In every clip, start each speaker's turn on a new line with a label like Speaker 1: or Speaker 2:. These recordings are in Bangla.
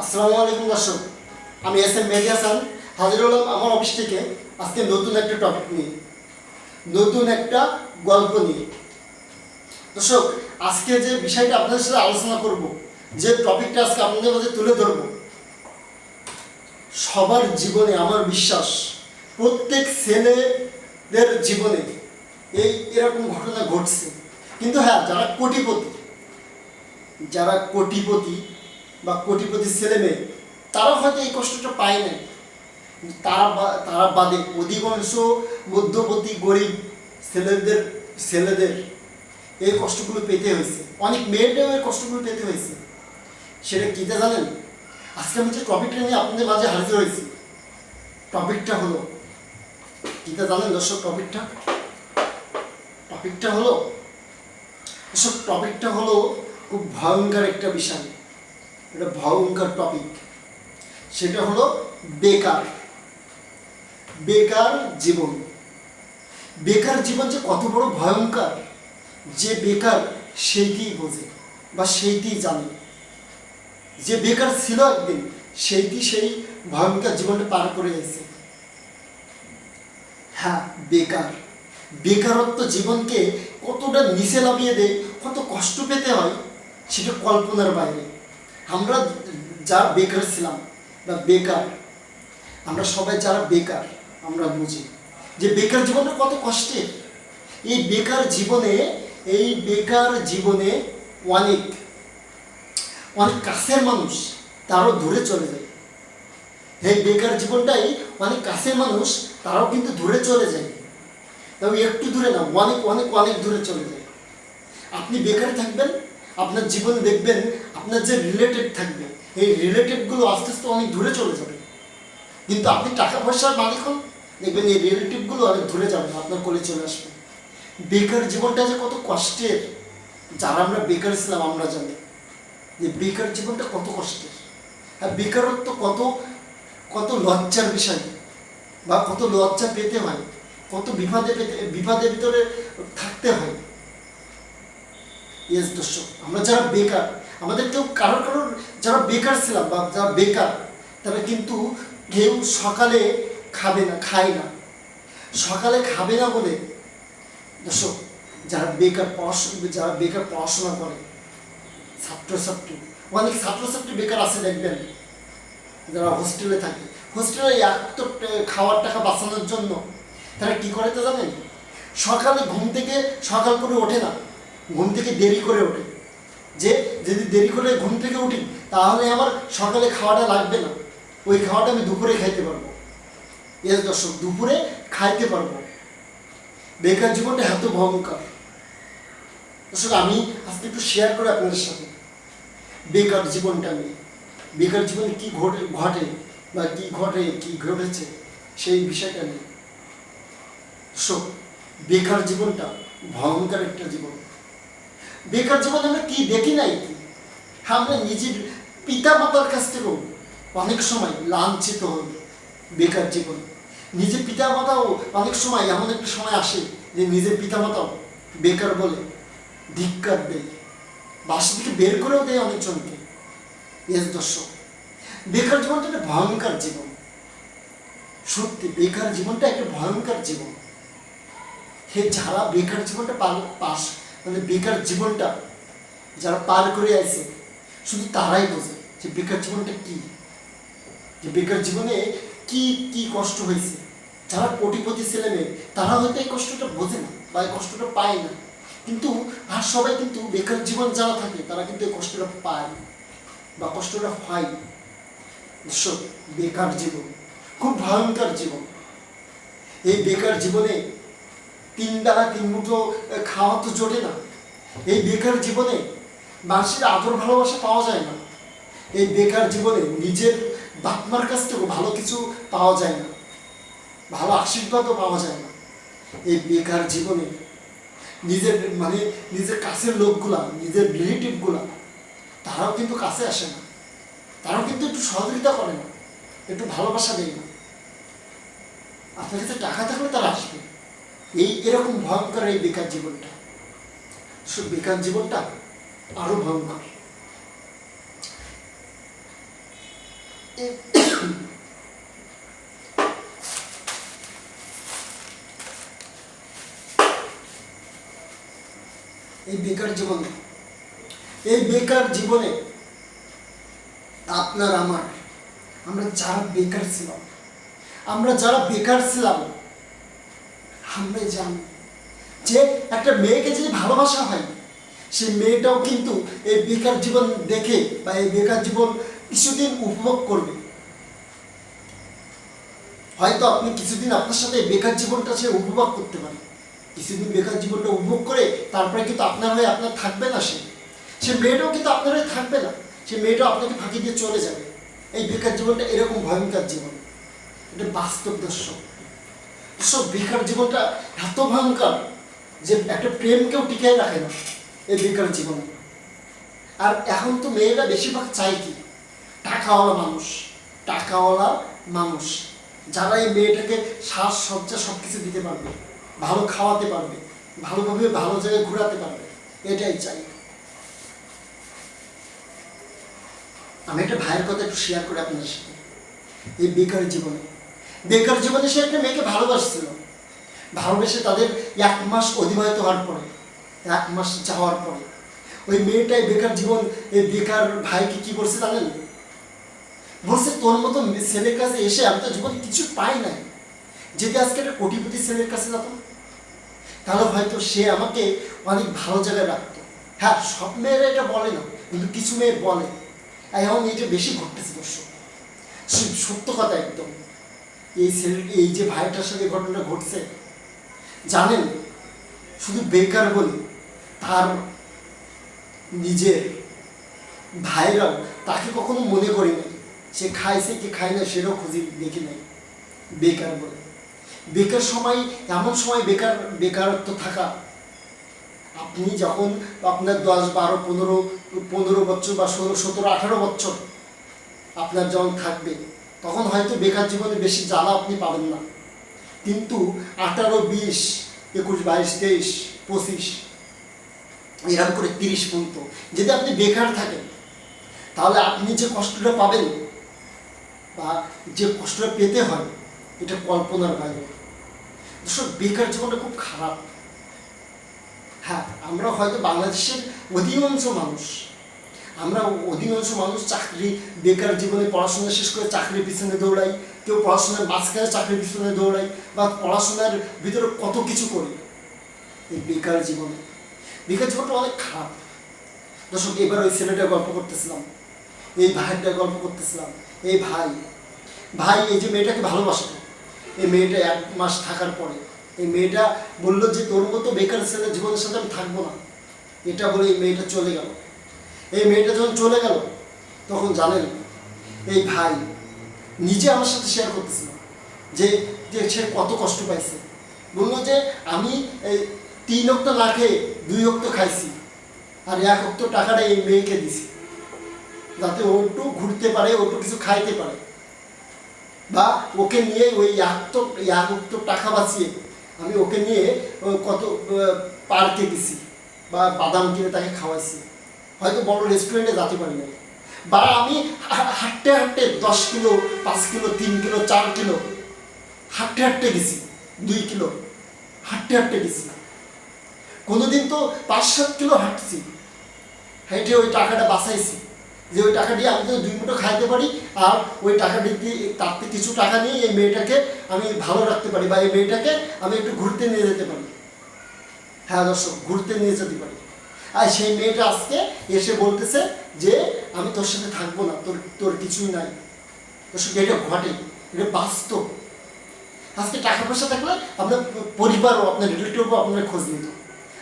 Speaker 1: আসসালামু আলাইকুম দর্শক। আমি এস এম মেহেদি হাসান। হাজির হলাম আমার অফিস থেকে। আজকে নতুন একটা টপিক নিয়ে। নতুন একটা গল্প নিয়ে। দর্শক, আজকে যে বিষয়টা আপনাদের সাথে আলোচনা করব, যে টপিকটা আজকে আপনাদের মাঝে তুলে ধরব, সবার জীবনে আমার বিশ্বাস, প্রত্যেক ছেলেদের জীবনে এই এরকম ঘটনা ঘটছে। কিন্তু হ্যাঁ যারা কোটিপতি যারা কোটিপতি বা কোটিপতি ছেলে মেয়ে তারা হয়তো এই কষ্টটা পায় নাই। তারা তারা বাদে অধিকাংশ মধ্যবর্তী গরিব ছেলেদের ছেলেদের এই কষ্টগুলো পেতে হয়েছে। অনেক মেয়েদেরও এই কষ্টগুলো পেতে হয়েছে। সেটা কীটা জানেন? আজকে আমি যে টপিকটা নিয়ে আপনাদের মাঝে হাজির হয়েছি, টপিকটা হলো কীটা জানেন দর্শক টপিকটা? টপিকটা হলো, দর্শক টপিকটা হলো খুব ভয়ঙ্কর একটা বিষয়। এটা ভয়ঙ্কর টপিক সেটা হলো বেকার। বেকার জীবন। বেকার জীবন যে কত বড় ভয়ঙ্কর। যে বেকার সেইটি বোঝে বা সেইটি জানে। যে বেকার ছিল একদিন, সেইটি সেই ভয়ঙ্কর জীবনটা পার করে গেছে হ্যাঁ বেকার। বেকারত্ব জীবনকে কতটা নিচে নামিয়ে দেয়, কত কষ্ট পেতে হয়, সেটা কল্পনার বাইরে। আমরা যারা বেকার ছিলাম বা বেকার, আমরা সবাই যারা বেকার, আমরা বুঝি যে বেকার জীবনটা কত কষ্টের। এই বেকার জীবনে, এই বেকার জীবনে অনেক অনেক কাছের মানুষ তারও দূরে চলে যায়। এই বেকার জীবনটাই অনেক কাছের মানুষ তারাও কিন্তু দূরে চলে যায়। তবে একটু দূরে না, অনেক অনেক অনেক দূরে চলে যায়। আপনি বেকার থাকবেন, আপনার জীবন দেখবেন আপনার যে রিলেটেড থাকবে, এই রিলেটিভগুলো আস্তে আস্তে অনেক দূরে চলে যাবে। কিন্তু আপনি টাকা পয়সার মালিক হন, দেখবেন এই রিলেটিভগুলো অনেক দূরে যাবে, আপনার কোলে চলে আসবে। বেকার জীবনটা যে কত কষ্টের, যারা আমরা বেকার ছিলাম, আমরা জানি। যে বেকার জীবনটা কত কষ্টের। আর বেকারত্ব কত কত লজ্জার বিষয়। বা কত লজ্জা পেতে হয়, কত বিপদে পেতে, বিপদের ভিতরে থাকতে হয়। ইয়েস দর্শক, আমরা যারা বেকার আমাদের কেউ কারোর কারোর যারা বেকার ছিলাম বা যারা বেকার, তারা কিন্তু কেউ সকালে খাবে না, খায় না। সকালে খাবে না বলে দর্শক, যারা বেকার পড়াশোনা যারা বেকার পড়াশোনা করে, ছাত্রছাত্রী, অনেক ছাত্রছাত্রী বেকার আছে দেখবেন, যারা হোস্টেলে থাকে। হোস্টেলে এক তো খাওয়ার টাকা বাঁচানোর জন্য তারা কি করে তো জানেন? সকালে ঘুম থেকে, সকাল করে ওঠে না, ঘুম থেকে দেরি করে ওঠে। যে যদি দেরি করে ঘুম থেকে উঠি, তাহলে আমার সকালে খাওয়াটা লাগবে না। ওই খাওয়াটা আমি দুপুরে খাইতে পারব। এর দর্শক, দুপুরে খাইতে পারব। বেকার জীবনটা এত ভয়ঙ্কর। দর্শক, আমি আজকে একটু শেয়ার করে আপনাদের সাথে। বেকার জীবনটা নিয়ে। বেকার জীবনে কি ঘটে ঘটে বা কি ঘটে, কি ঘটেছে, সেই বিষয়টা নিয়ে। দর্শক, বেকার জীবনটা ভয়ঙ্কর একটা জীবন। বেকার জীবনে আমরা কি দেখি নাই? আমরা নিজের পিতা মাতার কাছ থেকেও অনেক সময় লাঞ্ছিত হই বেকার জীবন। নিজের পিতা মাতাও অনেক সময় এমন একটা সময় আসে যে নিজের পিতা মাতাও বেকার বলে ধিক্কার দেয়। বাসা থেকে বের করেও দেয় অনেকজনকে। এস দর্শক, বেকার জীবনটা একটা ভয়ঙ্কর জীবন। সত্যি, বেকার জীবনটা একটা ভয়ঙ্কর জীবন। হে যারা বেকার জীবনটা পার পাস মানে বেকার জীবনটা যারা পার করে আছে, শুধু তারাই বোঝে যে বেকার জীবনটা কি? যে বেকার জীবনে কি কি কষ্ট হয়েছে? যারা কোটিপতি ছেলে মেয়ে, তারা হয়তো এই কষ্টটা বোঝে না বা এই কষ্টটা পায় না। কিন্তু আর সবাই কিন্তু বেকার জীবন যারা থাকে, তারা কিন্তু এই কষ্টটা পায় বা কষ্টটা হয় বেকার জীবন, খুব ভয়ঙ্কর জীবন। এই বেকার জীবনে তিন বেলা তিন মুঠো খাওয়া তো জোটে না। এই বেকার জীবনে মানুষের আদর ভালোবাসা পাওয়া যায় না। এই বেকার জীবনে নিজের বাপমার কাছ থেকেও ভালো কিছু পাওয়া যায় না। ভালো আশীর্বাদও পাওয়া যায় না। এই বেকার জীবনে নিজের মানে নিজের কাছের লোকগুলা, নিজের রিলেটিভগুলা, তারাও কিন্তু কাছে আসে না। তারাও কিন্তু একটু সহযোগিতা করে না, একটু ভালোবাসা দেয় না। আপনার কাছে টাকা থাকলে তারা আসবে। এই এরকম ভয়ঙ্কর এই বেকার জীবনটা। বেকার জীবনটা, আরও ভয়ঙ্কর। এই বেকার জীবনে, এই বেকার জীবনে আপনার, আমার, আমরা যারা বেকার ছিলাম, আমরা যারা বেকার ছিলাম আমরা জানি যে একটা মেয়েকে যদি ভালোবাসা হয়, সেই মেয়েটাও কিন্তু এই বেকার জীবন দেখে বা এই বেকার জীবন কিছুদিন উপভোগ করবে। হয়তো আপনি কিছুদিন আপনার সাথে বেকার জীবনটা সে উপভোগ করতে পারে। কিছুদিন বেকার জীবনটা উপভোগ করে তারপরে কিন্তু আপনার হয়ে আপনার থাকবে না সে। সে মেয়েটাও কিন্তু আপনার হয়ে থাকবে না। সে মেয়েটাও আপনাকে ফাঁকি দিয়ে চলে যাবে। এই বেকার জীবনটা এরকম ভয়ঙ্কর জীবন। এটা বাস্তব দর্শক। সব বেকার জীবনটা এত ভয়ঙ্কর যে একটা প্রেমকেও টিকিয়ে রাখে না এই বেকার জীবনে। আর এখন তো মেয়েরা বেশিরভাগ চায় কি? টাকাওয়ালা মানুষ টাকাওয়ালা মানুষ, যারা এই মেয়েটাকে শ্বাস সজ্জা সব কিছু দিতে পারবে, ভালো খাওয়াতে পারবে, ভালোভাবে ভালো জায়গায় ঘোরাতে পারবে, এটাই চাই আমি একটা ভাইয়ের কথা একটু শেয়ার করি আপনাদের সাথে। এই বেকার জীবনে বেকার জীবনে সে একটা মেয়েকে ভালোবাসছিল। ভালোবেসে তাদের এক মাস অতিবাহিত হওয়ার পরে, এক মাস যাওয়ার পরে, ওই মেয়েটাই বেকার জীবন, এই বেকার ভাইকে কি করছে জানেন বলছে, তোর মতো ছেলের কাছে এসে আমি তো জীবনে কিছু পাই নাই। যদি আজকে একটা কোটিপতি ছেলের কাছে যেতাম, তাহলে হয়তো সে আমাকে অনেক ভালো জায়গায় রাখতো। হ্যাঁ সব মেয়েরা এটা বলে না, কিন্তু কিছু মেয়ে বলে। এখন এটা বেশি ঘটতেছে দর্শক সত্য কথা একদম। এই ছেলে, এই যে ভাইটার সাথে ঘটনাটা ঘটছে, জানেন? শুধু বেকার বলে, তার নিজের ভাইরাও তাকে কখনো মনে করি সে খাইছে কি খায় না সেটাও খুঁজে দেখি নাই। বেকার বলে। বেকার সময়, এমন সময় বেকার, বেকারত্ব থাকা। আপনি যখন আপনার দশ, বারো, পনেরো পনেরো বছর বা ষোলো, সতেরো, আঠারো বছর আপনার যখন থাকবে তখন হয়তো বেকার জীবনে বেশি জ্বালা আপনি পাবেন না। কিন্তু আঠারো, বিশ, একুশ, বাইশ, তেইশ, পঁচিশ, এরকম করে তিরিশ পর্যন্ত যদি আপনি বেকার থাকেন, তাহলে আপনি যে কষ্টটা পাবেন বা যে কষ্টটা পেতে হয়, এটা কল্পনার বাইরে। দর্শক, বেকার জীবনটা খুব খারাপ। হ্যাঁ আমরা হয়তো বাংলাদেশের অধিকাংশ মানুষ আমরা অধিকাংশ মানুষ চাকরি, বেকার জীবনে পড়াশোনা শেষ করে চাকরির পিছনে দৌড়াই, কেউ পড়াশোনার মাঝখানে চাকরির পিছনে দৌড়াই বা পড়াশোনার ভিতরে কত কিছু করি। এই বেকার জীবনে। বেকার জীবনটা অনেক খারাপ। দর্শক, এবার ওই ছেলেটা গল্প করতেছিলাম। এই ভাইটা গল্প করতেছিলাম। এই ভাই ভাই, এই যে মেয়েটাকে ভালোবাসত এই মেয়েটা এক মাস থাকার পরে, এই মেয়েটা বলল যে তোর মতো বেকার ছেলে জীবনের সাথে আমি থাকব না। এটা বলে এই মেয়েটা চলে গেল। এই মেয়েটা যখন চলে গেল, তখন জানেন, এই ভাই নিজে আমার সাথে শেয়ার করতেছিল যে সে কত কষ্ট পাইছে। বলল যে, আমি এই তিন অক্ত না খেয়ে দুই অক্ত খাইছি, আর এক অক্ত টাকাটা এই মেয়েকে দিছি। যাতে ও একটু ঘুরতে পারে, ও একটু কিছু খাইতে পারে। বা ওকে নিয়ে ওই এক এক অক্ত টাকা বাঁচিয়ে আমি ওকে নিয়ে কত পার্কে গেছি বা বাদাম কিনে তাকে খাওয়াইছি। হয়তো বড় রেস্টুরেন্টে যেতে পারি না। বা আমি হাঁটতে হাঁটতে দশ কিলো, পাঁচ কিলো, তিন কিলো, চার কিলো, হাঁটতে হাঁটতে গেছি, দুই কিলো, হাঁটতে হাঁটতে গেছি। কোনোদিন তো পাঁচ, সাত কিলো হাঁটছি। হেঁটে ওই টাকাটা বাঁচাইছি। যে ওই টাকা দিয়ে আমি তো দুই মুঠো খাইতে পারি, আর ওই টাকাটি দিয়ে তার কিছু টাকা নিয়ে এই মেয়েটাকে আমি ভালো রাখতে পারি, বা এই মেয়েটাকে আমি একটু ঘুরতে নিয়ে যেতে পারি। হ্যাঁ দর্শক, ঘুরতে নিয়ে যেতে পারি। আর সেই মেয়েটা আজকে এসে বলতেছে যে, আমি তোর সাথে থাকব না, তোর তোর কিছুই নাই। দর্শক এটা ঘটে, এটা বাস্তব। আজকে টাকা পয়সা থাকলে আপনার পরিবারও আপনার রিলেটিভও আপনার খোঁজ নিত।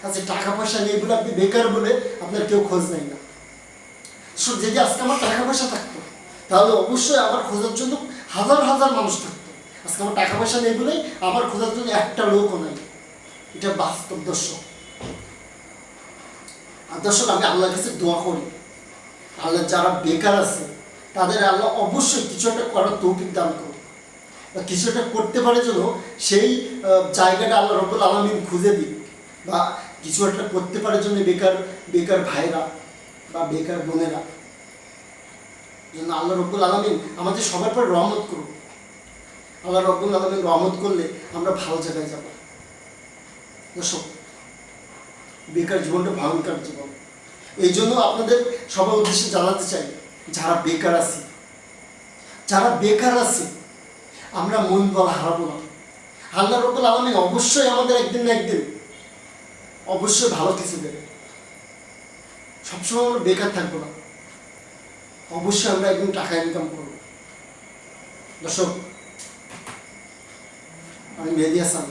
Speaker 1: আচ্ছা টাকা পয়সা নেই বলে আপনি বেকার বলে আপনার কেউ খোঁজ নেয় না। সো যদি আজকে আমার টাকা পয়সা থাকতো, তাহলে অবশ্যই আমার খোঁজার জন্য হাজার হাজার মানুষ থাকতো। আজকে আমার টাকা পয়সা নেই বলেই আমার খোঁজার জন্য একটা লোকও নাই। এটা বাস্তব দর্শক। দর্শক, আমি আল্লাহর কাছে দোয়া করি। আল্লাহ যারা বেকার আছে, তাদের আল্লাহ অবশ্যই কিছু একটা করার তৌফিক দান করুন। বা কিছু একটা করতে পারে যেন সেই জায়গাটা আল্লাহ রব্বুল আলমিন খুঁজে দিক। বা কিছু একটা করতে পারে জন্য বেকার বেকার ভাইরা বা বেকার বোনেরা। জন্য আল্লাহ রব্বুল আলমিন আমাদের সবার পর রহমত করুন আল্লাহ রব্বুল আলমিন রহমত করলে আমরা ভালো জায়গায় যাব। দর্শক বেকার জীবনটা ভয়ঙ্কর জীবন। এই জন্য আপনাদের সবার উদ্দেশ্যে জানাতে চাই, যারা বেকার আছে, যারা বেকার আছে, আমরা মন বল হারাবো না। আল্লাহ রব্বুল আলমিন অবশ্যই আমাদের একদিন না একদিন অবশ্যই ভালো কিছু দেবে। সবসময় আমরা বেকার থাকব না। অবশ্যই আমরা একদিন টাকা ইনকাম করব। দর্শক, আমি মেহেদি হাসান।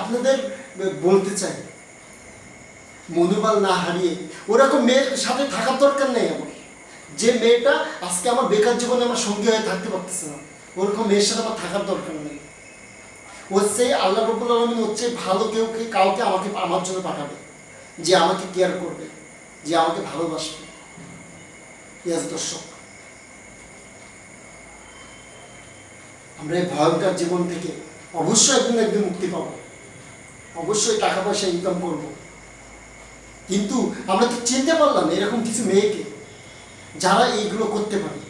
Speaker 1: আপনাদের বলতে চাই। মনোবল না হারিয়ে ওরকম মেয়ের সাথে থাকার দরকার নেই আমার। যে মেয়েটা আজকে আমার বেকার জীবনে আমার সঙ্গী হয়ে থাকতে পারতেছে না, ওরকম মেয়ের সাথে আমার থাকার দরকার নেই। হচ্ছে আল্লাহ রবুল আলমিন হচ্ছে ভালো কেউ কাউকে আমাকে আমার জন্য পাঠাবে, যে আমাকে কেয়ার করবে, যে আমাকে ভালোবাসবে। ইয়াস দর্শক। আমরা এই ভয়ঙ্কর জীবন থেকে অবশ্যই একদিন একদিন মুক্তি পাবো। অবশ্যই টাকা পয়সা ইনকাম করব। কিন্তু আমরা তো চিনতে পারলাম এরকম কিছু মেয়েকে যারা এইগুলো করতে পারে।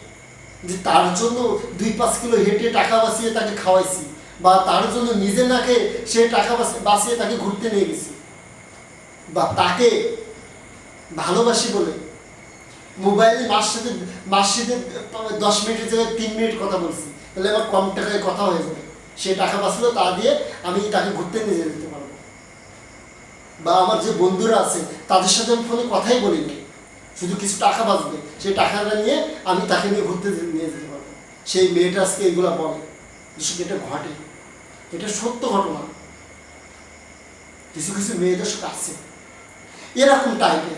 Speaker 1: যে তার জন্য দুই পাঁচ কিলো হেঁটে টাকা বাঁচিয়ে তাকে খাওয়াইছি বা তার জন্য নিজে না খেয়ে সে টাকা বাঁচিয়ে তাকে ঘুরতে নিয়ে গেছি। বা তাকে ভালোবাসি বলে মোবাইলে মার সাথে মার দশ মিনিটের জায়গায় তিন মিনিট কথা বলছি। তাহলে আমার কম টাকায় কথা হয়ে যাবে। সে টাকা বাঁচলো তা দিয়ে আমি তাকে ঘুরতে নিয়ে যেতে পারব। বা আমার যে বন্ধুরা আছে, তাদের সাথে আমি ফোনে কথাই বলি না শুধু কিছু টাকা বাঁচবে, সেই টাকাটা নিয়ে আমি তাকে নিয়ে ঘুরতে নিয়ে যেতে পারব। সেই মেয়েটা আজকে এগুলো বলে যেসব এটা ঘটে। এটা সত্য ঘটনা। কিছু কিছু মেয়েদের সাথে আছে। এরকম টাইপের